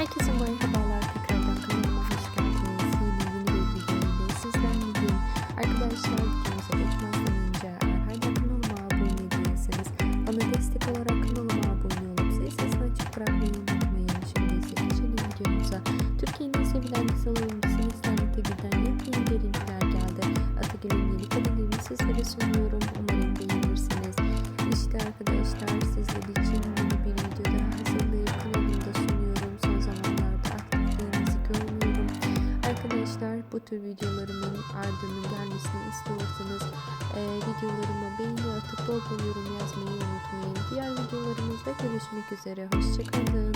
Herkese merhabalar tekrardan kanalıma hoş geldiniz. Yeni yeni bir video ile sizlerleyim. Arkadaşlar videomuza geçmezden önce eğer kanalıma abone değilseniz bana destek olarak kanalıma abone olup sesini açık bırakmayı unutmayın. Şimdi ise geçelim videomuza. Türkiye'nin sevilen güzel oyuncusu Neslihan Atagül'den yepyeni görüntüler geldi. Atagül'ün yeni karelerini sizlere sunuyorum. Umarım beğenirsiniz. İşte arkadaşlar sizler için Arkadaşlar bu tür videolarımın ardının gelmesini istiyorsanız eee, videolarıma beğeni atıp bol bol yorum yazmayı unutmayın. Diğer videolarımızda görüşmek üzere. Hoşçakalın.